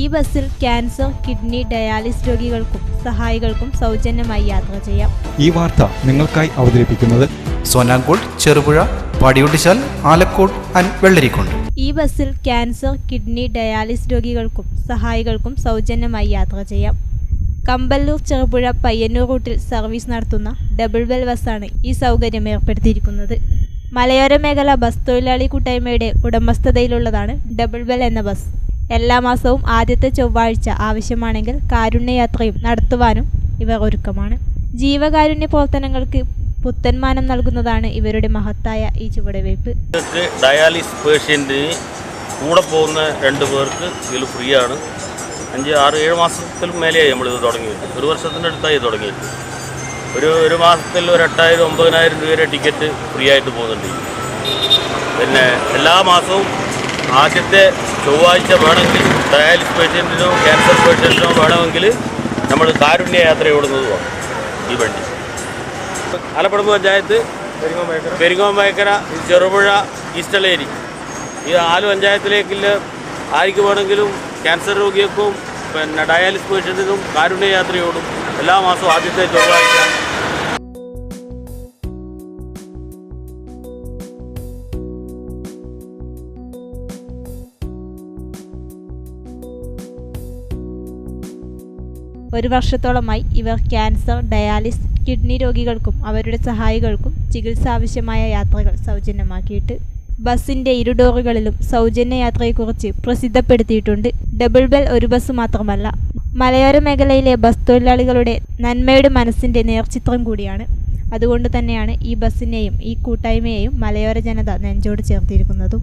ഈ ബസ്സിൽ cancer kidney dialysis രോഗികൾക്കും സഹായികൾക്കും സൗജന്യമായി യാത്ര ചെയ്യാം. ഈ വാർത്ത നിങ്ങൾക്കായി അവതരിപ്പിക്കുന്നത് സോനാങ്കോട് ചെറുപുഴ പാടിയോട്ടിച്ചാൽ ആലക്കോട് ആൻഡ് വെള്ളരിക്കുണ്ട് ഈ ബസ്സിൽ ക്യാൻസർ കിഡ്നി ഡയാലിസ് രോഗികൾക്കും സഹായികൾക്കും സൗജന്യമായി യാത്ര ചെയ്യാം. കമ്പല്ലൂർ ചെറുപുഴ പയ്യന്നൂർ റൂട്ടിൽ സർവീസ് നടത്തുന്ന ഡബിൾ വെൽ ബസ്സാണ് ഈ സൗകര്യം ഏർപ്പെടുത്തിയിരിക്കുന്നത്. മലയോര മേഖല ബസ് തൊഴിലാളി കൂട്ടായ്മയുടെ ഉടമസ്ഥതയിലുള്ളതാണ് ഡബിൾ വെൽ എന്ന ബസ്. എല്ലാ മാസവും ആദ്യത്തെ ചൊവ്വാഴ്ച ആവശ്യമാണെങ്കിൽ കാരുണ്യയാത്രയും നടത്തുവാനും ഇവർ ഒരുക്കമാണ്. ജീവകാരുണ്യ പ്രവർത്തനങ്ങൾക്ക് പുത്തന്മാനം നൽകുന്നതാണ് ഇവരുടെ മഹത്തായ ഈ ചുവടുവയ്പ്. ഡയാലിസ് പേഷ്യന്റിന് കൂടെ പോകുന്ന രണ്ട് പേർക്ക് ഇതിൽ ഫ്രീ ആണ് അഞ്ച് ആറ് ഏഴ് മാസത്തിൽ മേലെയായി നമ്മളിത് തുടങ്ങിയിട്ട് ഒരു വർഷത്തിന്റെ അടുത്തായി തുടങ്ങിയിട്ട് ഒരു ഒരു മാസത്തിൽ ഒരു എട്ടായിരം ഒമ്പതിനായിരം രൂപയുടെ ടിക്കറ്റ് ഫ്രീ ആയിട്ട് പോകുന്നുണ്ട്. പിന്നെ എല്ലാ മാസവും ആദ്യത്തെ ചൊവ്വാഴ്ച വേണമെങ്കിൽ ഡയാലിസ് പേഷ്യന്റിനോ ക്യാൻസർ പേഷ്യന്റിനോ വേണമെങ്കിൽ നമ്മൾ കാരുണ്യ യാത്ര ഓടുന്നതുമാണ് ഈ വണ്ടി. ആലപ്പുഴ പഞ്ചായത്ത് പെരിങ്ങോമ്പയക്കര ചെറുപുഴ ഈസ്റ്റളേരി. ഈ നാല് പഞ്ചായത്തിലേക്കില്ല ആർക്ക് വേണമെങ്കിലും ക്യാൻസർ രോഗികൾക്കും പിന്നെ ഡയാലിസ് പേഷ്യന്റിനും കാരുണ്യ യാത്രയോടും എല്ലാ മാസവും ആദ്യത്തെ ചൊവ്വാഴ്ച ഒരു വർഷത്തോളമായി ഇവർ ക്യാൻസർ ഡയാലിസ് കിഡ്നി രോഗികൾക്കും അവരുടെ സഹായികൾക്കും ചികിത്സ ആവശ്യമായ യാത്രകൾ സൗജന്യമാക്കിയിട്ട് ബസ്സിന്റെ ഇരു ഡോറുകളിലും സൗജന്യ യാത്രയെക്കുറിച്ച് പ്രസിദ്ധപ്പെടുത്തിയിട്ടുണ്ട്. ഡബിൾ ബെൽ ഒരു ബസ് മാത്രമല്ല മലയോര മേഖലയിലെ ബസ് തൊഴിലാളികളുടെ നന്മയുടെ മനസ്സിന്റെ നേർചിത്രം കൂടിയാണ്. അതുകൊണ്ട് തന്നെയാണ് ഈ ബസ്സിനെയും ഈ കൂട്ടായ്മയെയും മലയോര ജനത നെഞ്ചോട് ചേർത്തിരിക്കുന്നതും.